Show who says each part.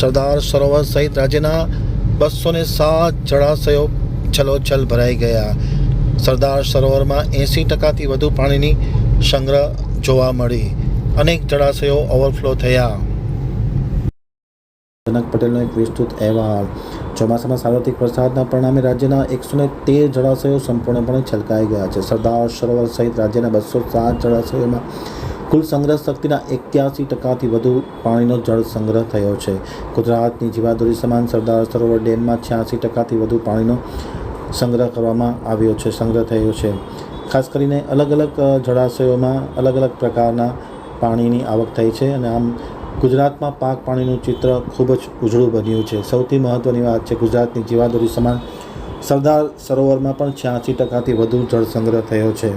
Speaker 1: સરદાર સરોવર સહિત રાજ્યના બસો ને સાત જળાશયો છલોછલ ભરાઈ ગયા. સરદાર સરોવરમાં એંસી ટકાથી વધુ પાણીની સંગ્રહ જોવા મળી. અનેક જળાશયો ઓવરફ્લો થયા. જનક પટેલનો એક વિસ્તૃત અહેવાલ. ચોમાસામાં સાર્વત્રિક વરસાદના પરિણામે રાજ્યના એકસો ને તેર જળાશયો સંપૂર્ણપણે છલકાઈ ગયા છે. સરદાર સરોવર સહિત રાજ્યના બસો સાત જળાશયોમાં કુલ સંગ્રહ શક્તિના એક્યાસી ટકાથી વધુ પાણીનો જળ સંગ્રહ થયો છે. ગુજરાતની જીવાદોરી સમાન સરદાર સરોવર ડેમમાં છ્યાસી ટકાથી વધુ પાણીનો સંગ્રહ કરવામાં આવ્યો છે, સંગ્રહ થયો છે. ખાસ કરીને અલગ અલગ જળાશયોમાં અલગ અલગ પ્રકારના પાણીની આવક થઈ છે અને આમ ગુજરાતમાં પાક પાણીનું ચિત્ર ખૂબ જ ઉજળું બન્યું છે. સૌથી મહત્ત્વની વાત છે ગુજરાતની જીવાદોરી સમાન સરદાર સરોવરમાં પણ છ્યાસી ટકાથી વધુ જળ સંગ્રહ થયો છે.